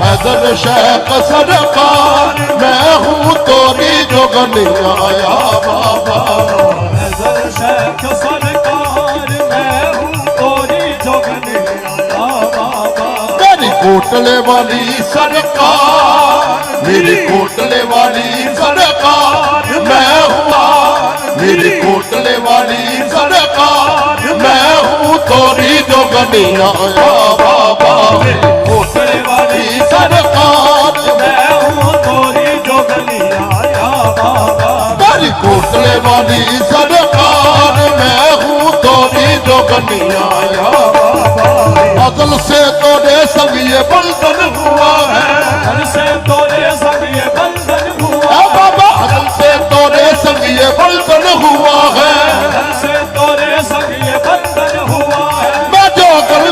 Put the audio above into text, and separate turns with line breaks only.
हैदर शेख सरकार मैं हूँ तोरी जोगन आया बाबा
मैं हूँ तोरी जोगने आया बाबा।
कोटले वाली सरकार, मेरी कोटले वाली सरकार, मैं हुआ मेरी कोटले वाली सरकार। मैं हूँ तोरी जोगनी आया बाबा। मेरी वाली सरकार मैं हूँ तोरी जो आया बदल से तोरे संग ये बंधन हुआ है।
तो